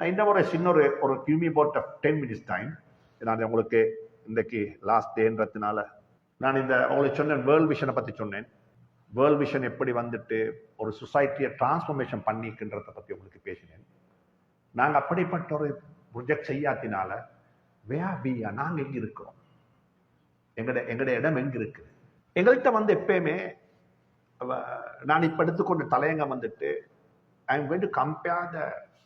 நான் இந்த முறை சின்ன ஒரு ஒரு கியூமி போட் டென் மினிட்ஸ் டைம் நான் உங்களுக்கு இன்றைக்கு லாஸ்ட் டேன்றதுனால நான் இந்த உங்களுக்கு சொன்னேன் வேர்ல்ட் விஷனை பற்றி சொன்னேன். வேர்ல்ட் விஷன் எப்படி வந்துட்டு ஒரு சொசைட்டியை டிரான்ஸ்ஃபர்மேஷன் பண்ணிக்கின்றத பற்றி உங்களுக்கு பேசினேன். நாங்கள் அப்படிப்பட்ட ஒரு ப்ரொஜெக்ட் செய்யாத்தினால வே பியா நாங்கள் எங்கே இருக்கிறோம்? எங்கட எங்கட இடம் எங்கே இருக்கு? எங்கள்கிட்ட வந்து எப்பயுமே நான் இப்போ எடுத்துக்கொண்ட தலையங்கம் வந்துட்டு I am the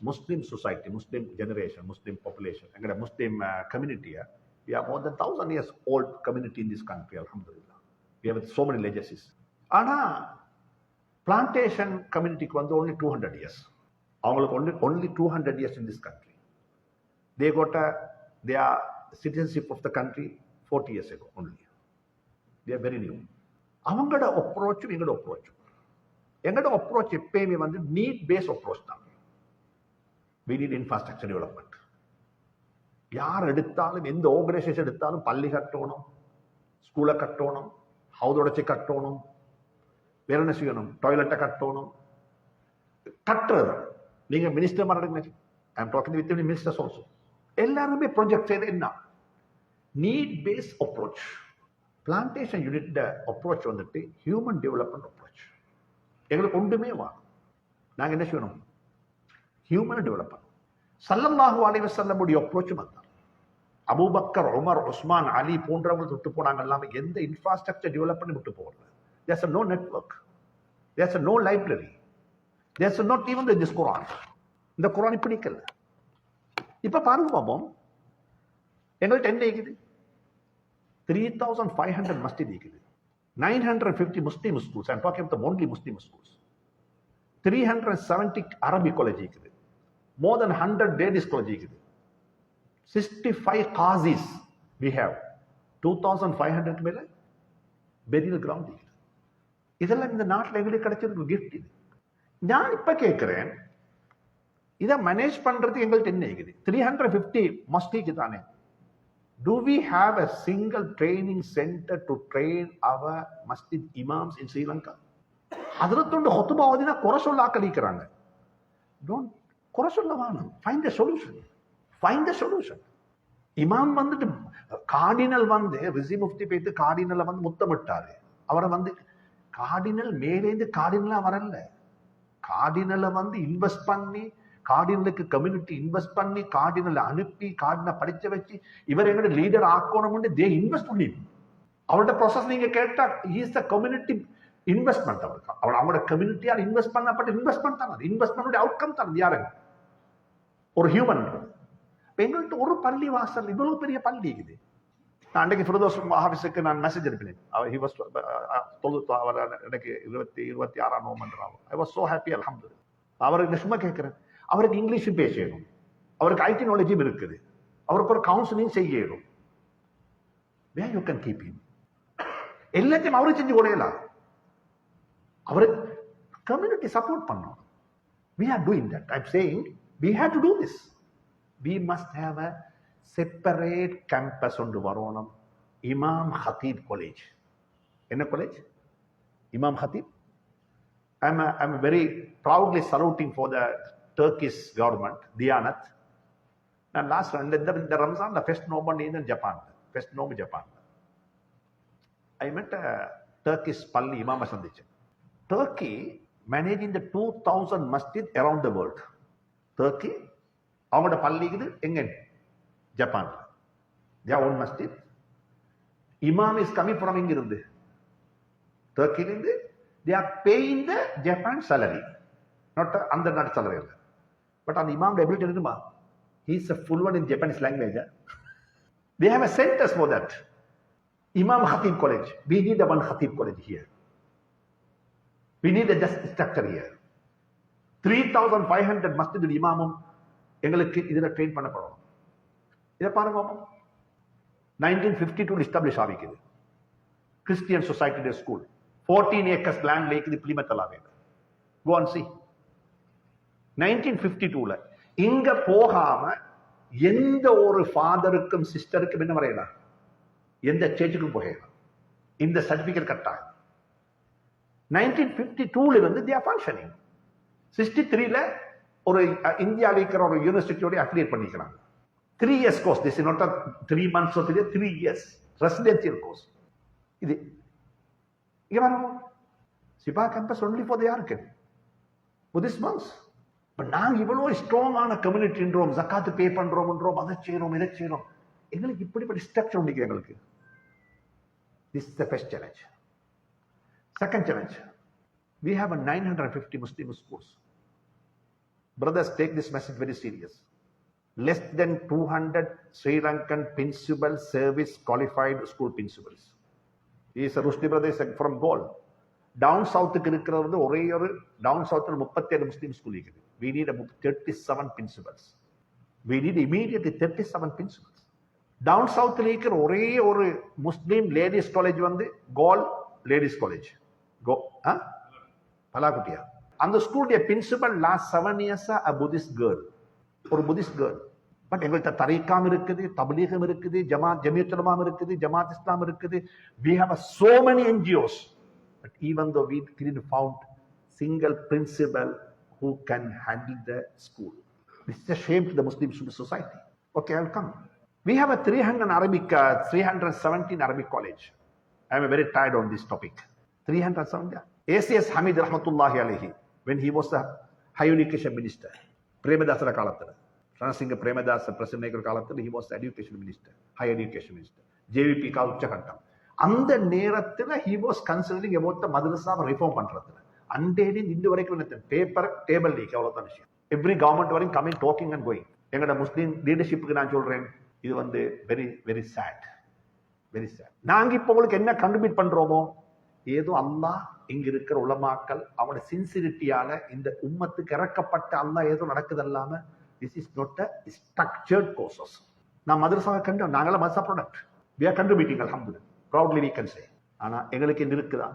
to compare the Muslim society Muslim generation Muslim population எங்கட முஸ்லிம் கம்யூனிட்டியை we are more than thousand years old community in this country alhamdulillah we have so many legacies ஆனா பிளான்டேஷன் கம்யூனிட்டிக்கு வந்து only 200 years அவங்களுக்கு only only 200 years in this country they got a their citizenship of the country 40 years ago only they are very new அவங்களோட அப்ரோச்சும் எங்களோட அப்ரோச்சும் எங்களோட approach எப்பயுமே வந்து நீட் பேஸ் அப்ரோச் தான் வி நீட் இன்ஃப்ராஸ்ட்ரக்சர் டெவலப்மெண்ட் யார் எடுத்தாலும் எந்த ஆர்கனைசேஷன் எடுத்தாலும் பள்ளி கட்டணும் ஸ்கூலை கட்டணும் ஹவுஸ் உடச்சி கட்டணும் வேற என்ன செய்யணும்? டாய்லெட்டை கட்டணும். கட்டுறது. நீங்க மினிஸ்டர் மாதிரி I am talking with ministers also எல்லாருமே ப்ரொஜெக்ட் செய்து என்ன? Need base approach plantation unit approach வந்துட்டு ஹியூமன் டெவலப்மெண்ட் அப்ரோச் எங்களுக்கு ஒன்றுமே வா நாங்கள் என்ன செய்யணும்? ஹியூமனை டெவலப் பண்ணணும் சல்லல்லாஹு அலைஹி வஸல்லமுடைய அப்ரோச்சும் அதுதான். Abu Bakr Umar Usman Ali போன்றவங்க விட்டு போனாங்க எல்லாமே எந்த இன்ஃப்ராஸ்ட்ரக்சர் டெவலப் பண்ணி விட்டு போகல. There's no network there's a no library there's not even this Quran இந்த குரான் இப்படி நிக்கல. இப்போ பாருங்க பாப்போம். எங்கள்கிட்ட என்ன இருக்குது? த்ரீ தௌசண்ட் ஃபைவ் ஹண்ட்ரட் மஸ்ஜித் இருக்குது. Nine hundred fifty Muslim schools I'm talking the only Muslim schools three hundred seventy அரபி காலேஜ் இருக்குது. மோர் தென் ஹண்ட்ரட் டேடிஸ் காலேஜ் இருக்குது sixty five Cauchy's we have two thousand five hundred மேலே burial ground இருக்குது இதெல்லாம் இந்த நாட்டில் எங்களுக்கு கிடைச்சிருக்கு கிஃப்ட் இது. நான் இப்போ கேட்குறேன் இதை மேனேஜ் பண்ணுறது எங்கள்கிட்ட என்ன இருக்குது? த்ரீ ஹண்ட்ரட் ஃபிஃப்டி மஸ்டிக்கு தானே. Do we have a single training center to train our masjid imams in Sri Lanka? அதிரத்தொண்டு khutba ஓதினா குறை சொல்ல ஆக்களிக்கிறாங்க டோன்ட் குறை சொல்ல வேணும். Find the solution find the solution இமாம் வந்துட்டு கார்டினல் வந்து விசி முஃப்தி பேத்து கார்டினலை வந்து முத்தமிட்டாரு. அவரை வந்து கார்டினல் மேலேந்து கார்டினலா வரல. கார்டினலை வந்து இன்வெஸ்ட் பண்ணி கார்டினலுக்கு கம்யூனிட்டி இன்வெஸ்ட் பண்ணி கார்டினலை அனுப்பி கார்டினை படிச்ச வச்சு இவர் எங்களோட லீடர் ஆக்கணும்னு தே இன்வெஸ்ட் பண்ணி அவரோட ப்ராசஸ் நீங்க கேட்டா இஸ் த கம்யூனிட்டி இன்வெஸ்ட்மெண்ட் அவருக்கு. அவர் அவங்களோட கம்யூனிட்டியால் இன்வெஸ்ட் பண்ணப்பட்ட இன்வெஸ்ட்மெண்ட் தான். அது இன்வெஸ்ட்மெண்ட் அவுட்கம் தான். யாருங்க ஒரு ஹியூமன் எங்கள்கிட்ட ஒரு பள்ளி வாசல் இவ்வளவு பெரிய பள்ளி இருக்குது. நான் அன்றைக்கு ஃபிரதோஸ் ஆஃபீஸுக்கு நான் மெசேஜ் அனுப்பினேன். அவர் he was uh, uh, தொழுத்து அவர் எனக்கு இருபத்தி இருபத்தி ஆறாம் நோமன்றாங்க ஐ வாஸ் சோ ஹாப்பி அலமது அவருக்கு சும்மா கேட்குறேன் அவருக்கு இங்கிலீஷும் பேசணும். அவருக்கு ஐடி நாலேஜும் இருக்குது. அவருக்கு ஒரு கவுன்சிலிங் செய்யணும். Way you can keep him? எல்லாத்தையும் அவரும் செஞ்சு கொடுக்கலாம் அவரு கம்யூனிட்டி சப்போர்ட் பண்ணணும். We are doing that I'm saying we have to do this we must have a separate campus ஒன்று வரணும் இமாம் ஹத்தீப் காலேஜ் என்ன காலேஜ் இமாம் ஹத்தீப் I'm, a, I'm very proudly saluting for the Turkish government, Diyanat. நான் last இந்த இந்த இந்த ரம்ஜான்ல ஃபெஸ்ட் நோம்பு நீங்க ஜப்பான் ஃபெஸ்ட் நோம்பு ஜப்பான் ஐ மெட் டர்க்கிஷ் பள்ளி இமாம சந்திச்சேன் Turkey managing the two thousand Masjid around the world Turkey அவங்களோட பள்ளிக்குது எங்க ஜப்பான் தியா ஓன் மஸ்ஜித் இமாம் இஸ் கம்மி ஃப்ரம் இங்க இருந்து டர்க்கிலிருந்து they are paying the Japan salary not அந்த நாட்டு salary இல்லை பட் அந்த இமாம் எபிலிட்டி இருக்குமா he is a full one in Japanese language. eh? They have a centers for that. Imam Khatib College. We need a one Khatib College here. We need a three thousand five hundred மஸ்ஜித் இமாமும் எங்களுக்கு இதில் train பண்ணப்படணும். இதை பாருங்க nineteen fifty two establish ஆகிக்குது. Christian society school fourteen acres land லேக்குது பிளிமத்தலாவே கோ சி nineteen fifty டூல இங்க போகாம எந்த ஒரு ஃபாதருக்கும் சிஸ்டருக்கும் என்ன வரையலாம்? எந்த சேர்ச்சுக்கும் போகலாம். இந்த சர்டிபிகேட் கட்டாயம். நைன்டீன் ஃபிஃப்டி டூல வந்து தே ஆர் ஃபங்க்ஷனிங் சிக்ஸ்டி த்ரீல ஒரு இந்தியாவில் இருக்கிற ஒரு யூனிவர்சிட்டியோட அஃபிலியேட் பண்ணிக்கிறாங்க. Three years course this not three months three three years residential course இது இங்க பாருங்க. சிபா கேம்பஸ் ஒன்லி ஃபார் தி ஆர்கன் புதிஸ் மந்த்ஸ் இப்போ நாங்கள் இவ்வளோ ஸ்ட்ராங்கான கம்யூனிட்டின்றோம் ஜக்காத்து பே பண்ணுறோம்ன்றோம் அதை செய்கிறோம் இதை செய்கிறோம் எங்களுக்கு இப்படிப்பட்ட ஸ்ட்ரக்சர் உண்டு எங்களுக்கு. This the first challenge second challenge we have a 950 Muslim schools. Brothers, take this message very serious. Less than 200 Sri Lankan principal service qualified school principals. He is a Rushdie brother is from Gaul. Down சவுத்துக்கு இருக்கிறது வந்து ஒரே ஒரு down சவுத்தில் முப்பத்தேழு Muslim school இருக்குது we need thirty seven principals we need immediately thirty seven principals down சவுத்தில் இருக்கிற ஒரே ஒரு முஸ்லீம் லேடிஸ் காலேஜ் வந்து கோல் லேடிஸ் காலேஜ் கோ ஆ பலாக்குட்டியா அந்த ஸ்கூலுடைய பிரின்சிபல் லாஸ்ட் செவன் இயர்ஸா அ புத்திஸ்ட் கேர்ள் ஒரு புத்திஸ்ட் கேர்ள் பட் எங்கள்கிட்ட தரீக்காம் இருக்குது தபலீகம் இருக்குது ஜமாத் ஜமியத் உலமாம் இருக்குது ஜமாத் இஸ்லாம் இருக்குது we have a so many NGOs but even though we didn't found single principal who can handle the school this is a shame to the Muslim society okay I'll come we have a 300 Arabic uh, 317 Arabic college I am very tired on this topic 370 ACS Hamid Rahmatullahi alayhi when he was the high education minister பிரேமதாசர காலத்தில் ரணசிங்க பிரேமதாச பிரசன்னைக்கிற காலத்தில் he was education minister high education minister minister. JVP கா உச்சகட்டம் அந்த நேரத்தில் he was considering about மதுரசா மதரசாவை ரிஃபார்ம் பண்ணுறதுல அண்டேடி இந்த வரைக்கும் பேப்பர் டேபிள் லீக் தான் விஷயம் எவ்ரி கவர்மெண்ட் வரையும் கமிங் டாக்கிங் அண்ட் கோயிங் எங்களோட முஸ்லீம் லீடர்ஷிப்புக்கு நான் சொல்கிறேன் இது வந்து very very sad very sad நாங்கள் இப்போ உங்களுக்கு என்ன கண்டுபிட் பண்ணுறோமோ ஏதோ அல்லாஹ் இங்க இருக்கிற உலமாக்கள் அவனோட சின்சிரிட்டியால இந்த உம்மத்துக்கு இறக்கப்பட்ட அல்லாஹ் ஏதோ நடக்குது அல்லாம this is not a structured courses நான் மதரசாவை கண்டு நாங்களாம் மதரசா ப்ராடக்ட் வி ஆர் கண்டுபிட்டிங் அலமது ப்ரௌட்லி வீ கேன் சே ஆனா எங்களுக்கு இது இருக்குதா?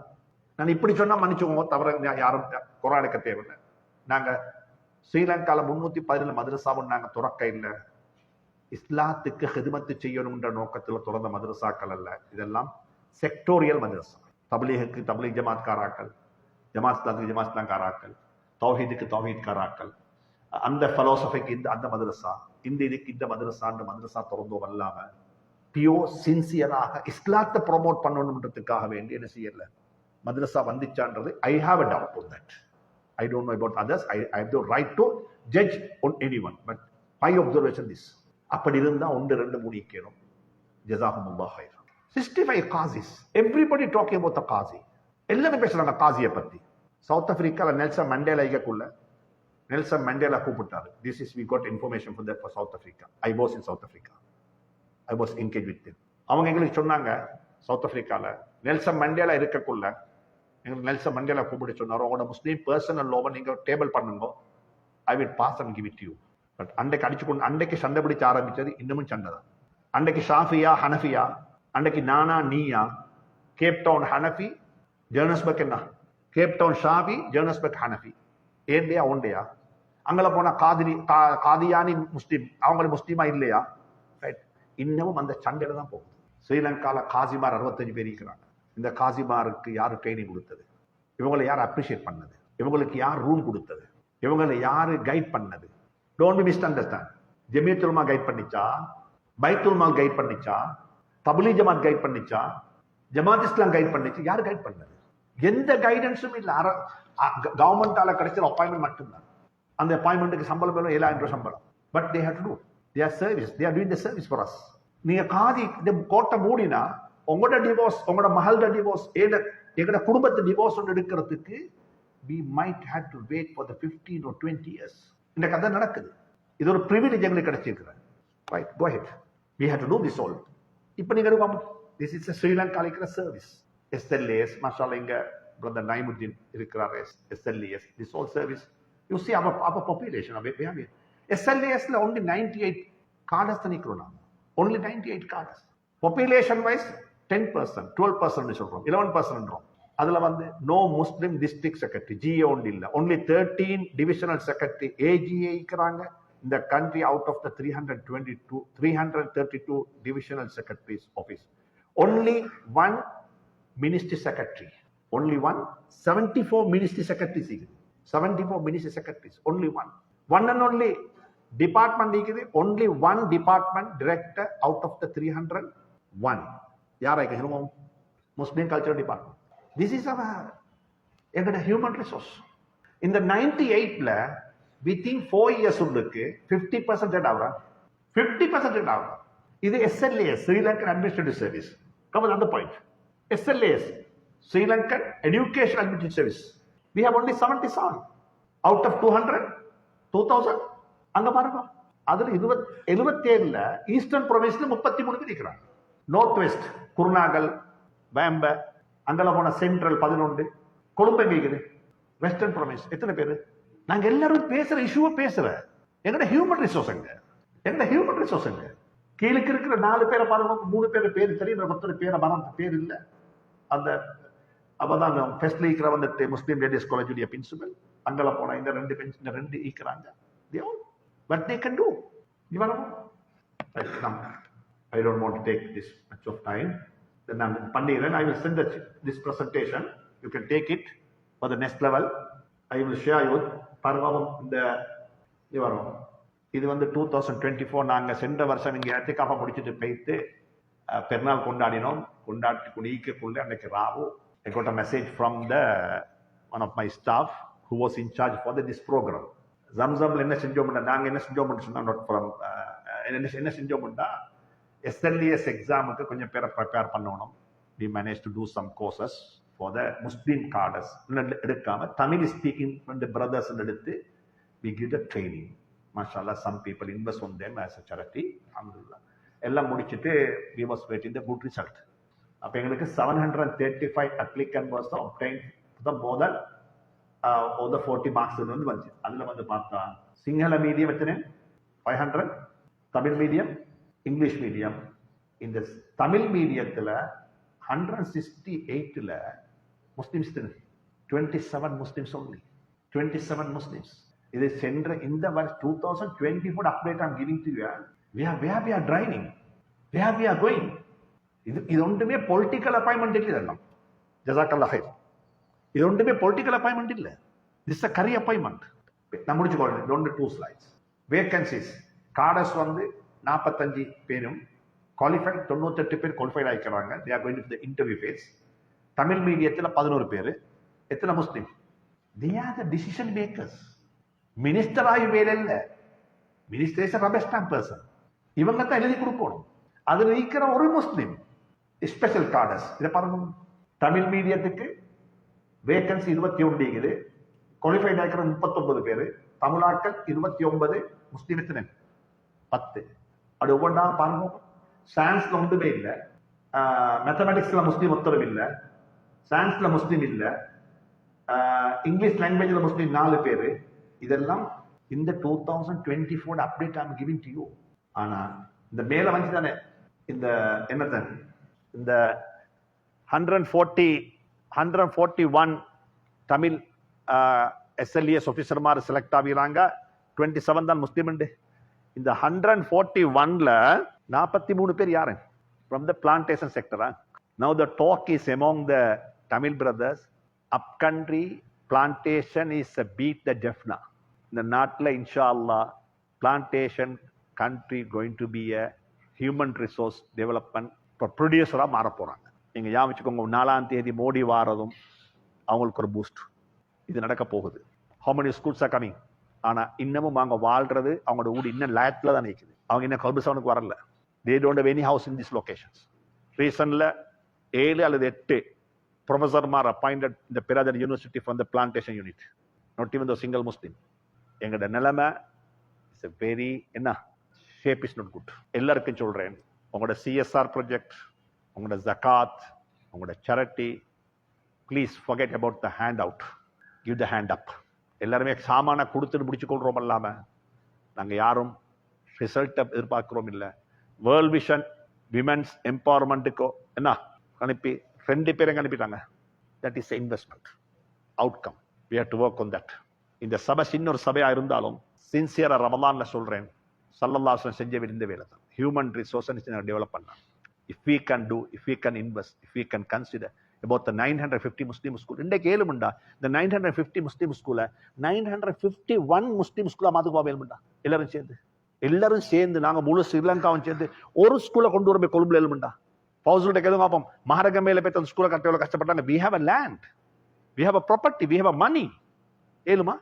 நான் இப்படி சொன்னா மன்னிச்சுக்கோங்க தவிர யாரும் குறை எடுக்க தேவையில்லை. நாங்க ஸ்ரீலங்கால முன்னூத்தி பதினேழு மதரசாவும் நாங்க துறக்க இல்லை. இஸ்லாத்துக்கு ஹெதுமத்து செய்யணும்ன்ற நோக்கத்தில் திறந்த மதரசாக்கள் அல்ல. இதெல்லாம் செக்டோரியல் மதரசா. தப்லீகுக்கு தப்லீக் ஜமாத்காராக்கள் ஜமாத்லாத்துக்கு ஜமாத்லாங்காராக்கள் தௌஹீதுக்கு தௌஹீத்காராக்கள். அந்த ஃபலோசஃபிக்கு இந்த அந்த மதரசா இந்த இதுக்கு இந்த மதரசான்ற மதரசா திறந்தோம் அல்லாம பியோ சின்சியராக இஸ்லாத்தை ப்ரொமோட் பண்ணணுன்றதுக்காக வேண்டி என்ன செய்யல? மதரசா வந்துச்சான்றது I have a doubt on that I don't know about others I I have the right to on on anyone. But my observation this அப்படி இருந்தால் ஒன்று ரெண்டு மூணு கேளும் ஜசாஹமுல்லா ஹைர் சிக்ஸ்டி ஃபைவ் காசிஸ் எவ்ரிபடி டாக்கிங் அபவுட் த காசி எல்லாமே பேசுகிறாங்க காசியை பற்றி சவுத் ஆஃப்ரிக்காவில் நெல்சன் மண்டேலா ஐக்கக்குள்ள நெல்சன் மண்டேலா கூப்பிட்டாரு this is we got information for that for South Africa I was in South Africa I was engage with அவங்க எங்களுக்கு சொன்னாங்க சவுத் ஆஃப்ரிக்காவில் நெல்சன் மண்டேலா இருக்கக்குள்ள எங்களுக்கு நெல்சன் மண்டேலா கூப்பிட்டு சொன்னாரோ. உங்களோட முஸ்லீம் பர்சனல் லோவை நீங்கள் டேபிள் பண்ணுங்க. I will pass and give it you but அன்றைக்கு அடிச்சு கொண்டு அன்றைக்கு சண்டை பிடிச்ச ஆரம்பித்தது இன்னமும் சண்டை தான். அன்றைக்கு ஷாஃபியா ஹனஃபியா அன்றைக்கு நானா நீயா? கேப் டவுன் ஹனஃபி ஜேர்னஸ்பெக் என்ன? கேப் டவுன் ஷாஃபி ஹனஃபி. ஏண்டையா ஒண்டையா அங்கே போனால் காதிரி கா- காதியானி முஸ்லீம் அவங்களுக்கு முஸ்லீமா இல்லையா? ரைட் இன்னமும் அந்த சண்டையில தான் போகுது. ஸ்ரீலங்காவில் காசிமார் அறுபத்தஞ்சு பேர் இருக்கிறாங்க. இந்த காசிமாருக்கு யார் ட்ரைனிங் கொடுத்தது? இவங்களை யார் அப்ரிஷியேட் பண்ணது? இவங்களுக்கு யார் ரூம் கொடுத்தது? இவங்களை யார் கைட் பண்ணது? டோன்ட் பி மிஸ் அண்டர்ஸ்டாண்ட் ஜெமியத்துல்மா கைட் பண்ணிச்சா? பைத்துல்மா கைட் பண்ணிச்சா? தபுலி ஜமாத் கைட் பண்ணிச்சா? ஜமாத் இஸ்லாம் கைட் பண்ணிச்சு. யார் கைட் பண்ணது? எந்த கைடன்ஸும் இல்ல. கவர்மெண்டால கிடைச்ச அப்பாயின்மெண்ட் மட்டும்தான். அந்த அப்பாயின்மெண்ட்டுக்கு சம்பளம் வேணும் ஏழாயிரம் ரூபாய் சம்பளம். But they have to do they are service they are doing the service for us நீங்க காதி இந்த கோட்டை மூடினா உங்களோட டிவோர்ஸ் உங்களோட மகளோட டிவோர்ஸ் ஏட எங்களோட குடும்பத்து டிவோர்ஸ் ஒன்று எடுக்கிறதுக்கு we might had to wait for the fifteen or twenty years இந்த கதை நடக்குது. இது ஒரு ப்ரிவிலேஜ் எங்களுக்கு கிடைச்சிருக்கிறேன் right go ahead we had to do this all. இப்போ நீங்க எடுப்பாம திஸ் இஸ் ஸ்ரீலங்கா இருக்கிற சர்வீஸ் எஸ்எல்ஏஎஸ் மசாலா இங்க பிரதர் நைமுத்தீன் இருக்கிறார். SLAS this all service you see our our population எஸ்எல்ஏஎஸ்ல only ninety eight cadres தான் நிற்கிறோம் நாங்கள் only ninety eight cadres population wise ten percent twelve percent சொல்றோம். Eleven பர்சன்ட்றோம் அதுல வந்து no Muslim district secretary GA ஒன்று இல்லை. Only thirteen divisional secretary AGA இருக்கிறாங்க இந்த country out of the three hundred twenty two three hundred thirty two divisional secretaries office only one ministry secretary only one seventy four ministry secretaries இருக்குது seventy four ministry secretaries only one one and only department இருக்குது only one department director out of the three hundred one யாராய்க்கு ஹிருமம் Muslim culture department this is our எங்கட human resource இந்த ninety எயிட்ல within four years உள்ளுக்கு fifty percentage ஆகுறா fifty percentage ஆகுறா இது SLAS Sri Lankan administrative service கமல் அந்த point SLAS Sri Lankan education administrative service we have only seventy seven out of two hundred two thousand அங்கே பாருங்க. அதில் இருபத் எழுபத்தேழில் ஈஸ்டர்ன் ப்ரொவின்ஸ்ல முப்பத்தி மூணு பேர் இருக்கிறாங்க. நார்த் வெஸ்ட் குருநாகல் வேம்ப அங்கெல்லாம் போன சென்ட்ரல் பதினொன்று. கொழும்பு எங்கே இருக்குது? வெஸ்டர்ன் ப்ரொவின்ஸ் எத்தனை பேர்? நாங்க எல்லாரும் பேசுற இஷ்யூவை பேசுற. எங்கட ஹியூமன் ரிசோர்ஸ் எங்க எங்கட ஹியூமன் ரிசோர்ஸ் எங்க கீழுக்கு இருக்கிற நாலு பேரை பாருங்க மூணு பேர் பேர் தெரியும் ஒருத்தர் பேரை மறந்த பேர் இல்லை. அந்த அப்பதான் ஃபர்ஸ்ட்ல இருக்கிற வந்துட்டு முஸ்லீம் லேடிஸ் காலேஜுடைய பிரின்சிபல் அங்கெல்லாம் போனா இந்த ரெண்டு பெஞ்ச் இந்த ரெண்டு ஈக்கிறாங்க பட் தே கேன் டூ இவனும் I don't want take this much of time நான் பண்ணிடுறேன். I will send this presentation you can take it for the next level I will share share you. இந்த இது வரும். இது வந்து டூ தௌசண்ட் டுவெண்ட்டி ஃபோர் நாங்கள் சென்ற வருஷம் இங்கே இடத்துக்காக முடிச்சுட்டு போயிட்டு பெருநாள் கொண்டாடினோம். கொண்டாடி குடிக்கக்குள்ள அன்னைக்கு ராவு I got a message from the one of my staff who was in charge for the, this ஜம்சம்ல என்ன செஞ்சோம்னா நாங்கள் என்ன செஞ்சோம்னு சொன்னால் நோட் ஃப்ரம் என்ன என்ன செஞ்சோம்னா எஸ்எல்இஎஸ் எக்ஸாமுக்கு கொஞ்சம் பேரை ப்ரிப்பேர் பண்ணணும். We manage to do some courses for the Muslim cadres எடுக்காம தமிழ் ஸ்பீக்கிங் ரெண்டு பிரதர்ஸ் எடுத்து we give the training மாஷால்லா some people invest on them as a charity அல்ஹம்துலில்லாஹ் எல்லாம் முடிச்சுட்டு we was waiting the good result அப்போ எங்களுக்கு seven hundred thirty five applicant was obtain the மோதல் ஒரு ஃபோர்ட்டி மார்க்ஸ் வந்து வந்துச்சு. அதில் வந்து பார்த்தா சிங்கள மீடியம் எத்தனை? Five hundred Tamil medium English medium இந்த தமிழ் மீடியத்தில் ஹண்ட்ரட் சிக்ஸ்டி எயிட்டில் Muslims twenty seven Muslims only twenty seven Muslims இது சென்ற இந்த வருஷம் two thousand twenty four update am giving to we are way we are driving way we are going இது இது ஒன்றுமே பொலிட்டிக்கல் அப்பாயின்மெண்ட் இல்லை இதெல்லாம். ஜசாக்கல்லா ஹைர் இது ஒன்றுமே பொலிட்டிக்கல் அப்பாயின்மெண்ட் இல்லை. திஸ் அ கரி அப்பாயின்மெண்ட் நான் முடிச்சுக்கொள்றேன் இது ஒன்று டூ ஸ்லைட்ஸ் வேகன்சிஸ் காடஸ் வந்து நாற்பத்தஞ்சு பேரும் குவாலிஃபைட் தொண்ணூத்தெட்டு பேர் qualified ஆகிக்கிறாங்க. They are going to interview face Tamil மீடியத்தில் பதினோரு பேர் எத்தனை Muslim? They are the decision makers minister ஆகி வேலை இல்லை. மினிஸ்டர் இஸ் ரபர் பர்சன் இவங்க தான் எழுதி கொடுக்கணும். அதில் இருக்கிற ஒரு முஸ்லீம். ஸ்பெஷல் கார்டஸ் இதை பாருங்க. தமிழ் மீடியத்துக்கு வேக்கன்சி இருபத்தி ஒன்று இருக்குது. குவாலிஃபைட் ஆகிக்கிற முப்பத்தொன்பது பேர். தமிழாக்கள் இருபத்தி ஒன்பது முஸ்லீம் எத்தனை? பத்து. அப்படி ஒவ்வொன்றா பாருங்க. சயின்ஸில் ஒன்றுமே இல்லை. மேத்தமெட்டிக்ஸில் முஸ்லீம் ஒத்தரவு இல்லை. சயின்ஸ்ல முஸ்லீம் இல்லை. இங்கிலீஷ் லாங்குவேஜ்ல முஸ்லீம் நாலு பேர். இதெல்லாம் இந்த two thousand twenty four update am giving to you ஆனா இந்த மேல வந்து தானே? இந்த என்னது இந்த hundred forty hundred forty one Tamil SLES மாதிரி செலக்ட் ஆகிறாங்க டுவெண்ட்டி செவன் தான் முஸ்லீம் உண்டு. இந்த ஹண்ட்ரட் ஃபோர்ட்டி ஒன்ல நாற்பத்தி மூணு பேர் யாரு? From the plantation செக்டரா now the talk is among the Tamil brothers up country plantation is a beat the Jaffna இந்த நாட்டில் இன்ஷா அல்லா plantation country going to be a human resource development இப்போ ப்ரொடியூசராக மாற போகிறாங்க நீங்கள் ஞாபகம் வச்சுக்கோங்க நாலாம் தேதி மோடி வாரதும் அவங்களுக்கு ஒரு பூஸ்ட் இது நடக்க போகுது. How many schools are coming ஆனால் இன்னமும் அவங்க வாழ்றது அவங்களோட ஊடு இன்னும் லயத்தில் தான் நிற்குது அவங்க இன்னும் கர்பிசவனுக்கு வரல. They don't any houses in this locations ரீசனில் ஏழு அல்லது எட்டு ப்ரொஃபஸர்மார் அப்பாயிண்டட் இந்த Pradhan university from the plantation unit not even the single Muslim எங்களோட நிலைமை இட்ஸ் எ வெரி என்ன? ஷேப் இஸ் நாட் குட் எல்லாருக்கும் சொல்கிறேன் உங்களோட சிஎஸ்ஆர் ப்ராஜெக்ட் உங்களோட ஜகாத் உங்களோட charity please forget about the hand out give the hand up எல்லாருமே சாமான கொடுத்துட்டு முடிச்சுக்கொள்கிறோம் இல்லாமல் நாங்கள் யாரும் ரிசல்ட்டை எதிர்பார்க்குறோம் இல்லை. வேர்ல்ட் விஷன் விமென்ஸ் எம்பவர்மெண்ட்டுக்கோ என்ன? அனுப்பி ரெண்டு பேரும் அனுப்பிட்டாங்க. That is investment outcome we have to work on that இந்த சபை சின்ன ஒரு சபையாக இருந்தாலும் சின்சியராக ரமலான்ல சொல்றேன். சல்லல்லாஹு செஞ்ச இந்த வேலை தான். ஹியூமன் ரிசோர்ஸ் டெவலப் பண்ணலாம் if we can do if we can invest if we can consider about the 950 Muslim school. இன்றைக்கு ஏழுமுண்டா இந்த நைன் ஹண்ட்ரட் ஃபிஃப்டி முஸ்லீம் ஸ்கூலை nine hundred fifty one Muslim ஸ்கூலாக மாற்றுக்கு போவேலுமுண்டா எல்லாரும் சேர்ந்து. எல்லாரும் சேர்ந்து நாங்கள் முழு ஸ்ரீலங்காவும் சேர்ந்து ஒரு ஸ்கூலை கொண்டு வரமே கொழும்புல எழுமுண்டா பவுசுகிட்ட எதுவும் பார்ப்போம் மகாரகமையில போய் அந்த ஸ்கூலை கட்ட எவ்வளோ கஷ்டப்பட்டாங்க we have a land we have a property we have a money ஏழுமா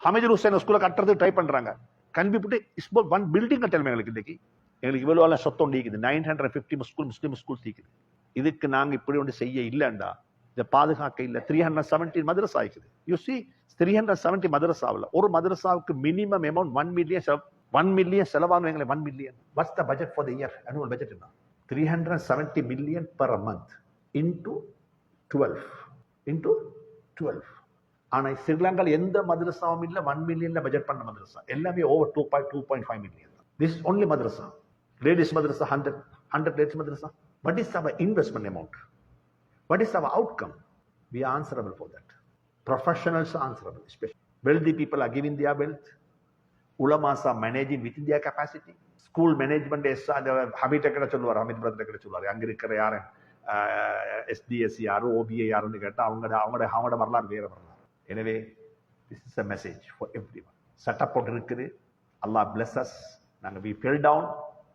ஹமீதுல் ஹுசேன் ஸ்கூலை கட்டுறது ட்ரை பண்றாங்க கல்வி போட்டு ஒன் பில்டிங் கட்டணும் எங்களுக்கு இன்னைக்கு எங்களுக்கு இவ்வளோ எல்லாம் சொத்தம் நீக்குது nine hundred fifty school Muslim school தீக்குது இதுக்கு நாங்க இப்படி ஒன்று செய்ய இல்லைண்டா இதை பாதுகாக்க இல்லை த்ரீ ஹண்ட்ரட் செவன்டி மதரசா ஆகிக்குது you see three hundred seventy மதரசாவில் ஒரு மதரசாவுக்கு மினிமம் அமௌண்ட் ஒன் மில்லியன் செலவு one million செலவாகுங்களே one million what's the budget for the year annual budget என்ன three hundred seventy million per month into twelve into twelve ஆனா ஸ்ரீலங்கால எந்த மதரசாவும் இல்ல one மில்லியன்ல budget பண்ண மதரசா. எல்லாமே over two point two point five million this only Madrasa. Ladies மதரசா hundred hundred ladies Madrasa. What is our investment amount what is our outcome we are answerable for that. Professionals are answerable especially wealthy people are giving their wealth. Ulamas are managing within their capacity. School management S அந்த ஹமீட்டை கிட்ட சொல்லுவார் Hamid brother கிட்ட சொல்லுவார். அங்க இருக்கிற யாரு? SDS யாரு ஓபிஏ யாருன்னு கேட்டால் அவங்க அவங்களோட அவங்களோட வரலாறு வேற வரலாறு. எனவே this is a message for every one setup போட்டு இருக்குது அல்லாஹ் பிளஸ் அஸ் நாங்கள் we fell down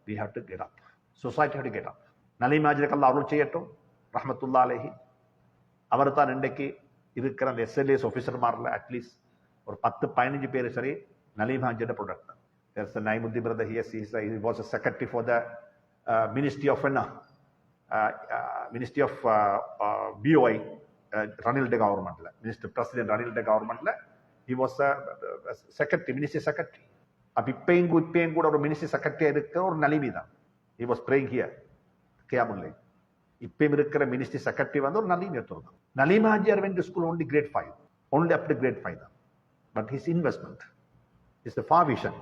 we have to get up society have to get up நலிமாஜிற்கு Allah அருள் செய்யட்டும். ரஹமத்துல்லா அலேஹி. அவர் தான் இன்றைக்கு இருக்கிற அந்த எஸ்எல்ஏஸ் ஆஃபீஸர்மாரில் அட்லீஸ்ட் ஒரு பத்து பதினஞ்சு பேர் சரி நலிமாஜியோட product there's a Naimuddin brother here, he's, he was a secretary for the uh, Ministry of uh, uh, Ministry of uh, uh, BOI, uh, Ranil de government, Minister President Ranil de government, he was a, a secretary, ministry secretary. அப்ப இப்பையும் கூ- கூட ஒரு ministry செக்ரட்டரியா இருக்கிற ஒரு நலிமி தான் he was praying here கேமுல்லை இப்பயும் இருக்கிற மினிஸ்ட்ரி செக்ரட்டரி வந்து ஒரு நலீம் ஒருத்தர் தான் நலிமாஜியார் ஹாஜியார் school only grade five only up to grade five தான் but his investment is the far vision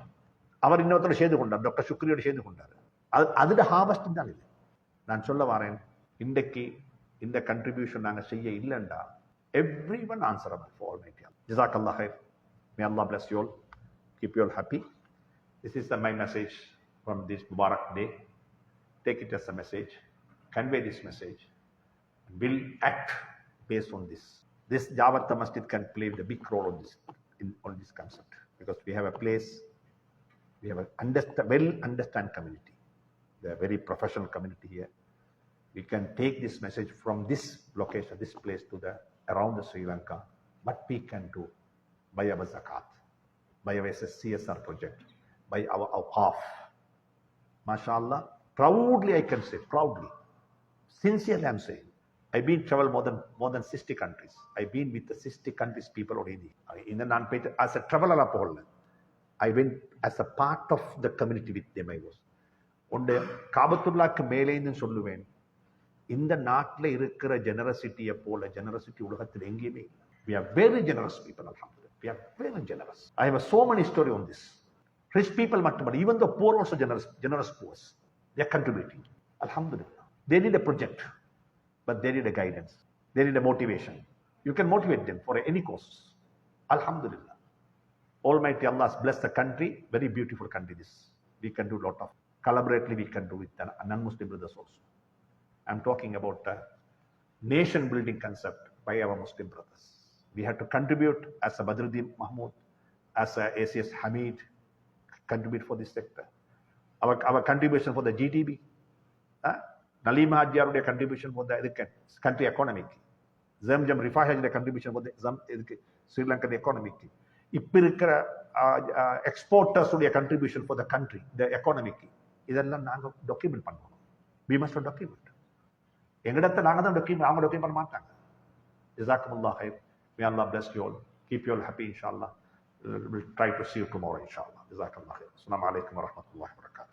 அவர் இன்னொருத்தர் செய்து கொண்டார் டாக்டர் சுக்ரியோடு செய்து கொண்டார் அது அதுட ஹார்வஸ்ட் தான் இது நான் சொல்ல வரேன் இன்றைக்கு இந்த கண்ட்ரிபியூஷன் நாங்கள் செய்ய இல்லைண்டா every one answerable for almighty ஜிசாக் அல்லா ஹைர் may Allah bless you all keep you all happy this is the my message from this Mubarak day take it as a message, convey this message, and will act based on this. This Jawata Masjid can play the big role on this, in, on this concept. Because we have a place, we have a understand, well understand community. They are very professional community here. We can take this message from this location, this place to the around the Sri Lanka. What we can do by our zakat, by our CSR project, by our awqaf, MashaAllah, proudly i can say proudly sincerely i'm saying i've been travel more than more than 60 countries i've been with the 60 countries people already in the non-paid as a traveler of Poland. i went as a part of the community with them i was உண்டு காபத்துல்லாக்கு மேலேன்னு சொல்லுவேன் இந்த நாட்டில் இருக்கிற ஜெனரசிட்டியை போல generosity உலகத்தில் எங்கேயுமே இல்லை we are very generous people alhamdulillah we are very generous i have a so many story on this rich people மட்டுமல்ல even the poor also generous generous poor they are contributing alhamdulillah they need a project but they need a guidance they need a motivation you can motivate them for any cause alhamdulillah almighty allah has blessed the country very beautiful country this we can do a lot of collaboratively we can do with the non-muslim brothers also i'm talking about the nation building concept by our muslim brothers we have to contribute as a badruddin mahmood as a acs hamid contribute for this sector our, our contribution for the gdp uh, Naleem ஹாஜியாருடைய contribution for the இதுக்கு country எக்கானமிக்கு Zamzam ரிஃபாஹாஜுடைய contribution for the ஜம் இதுக்கு ஸ்ரீலங்கன் எக்கானமிக்கு இப்போ இருக்கிற எக்ஸ்போர்ட்டர்ஸுடைய contribution for the country the எக்கானமிக்கு இதெல்லாம் நாங்கள் document பண்ணணும் we must document எங்களிடத்தை நாங்கள் தான் document அவங்க டாக்குமெண்ட் பண்ண மாட்டாங்க. ஜிசாக்குமுல்லா hype may Allah bless you all keep you all happy இன்ஷா அல்லா will try to see tomorrow இன்ஷா அல்லா ஜிசாக்குல்லா ஹைப் அஸ்ஸலாமு அலைக்கும் வரஹ்மத்துல்லாஹி வரகாத்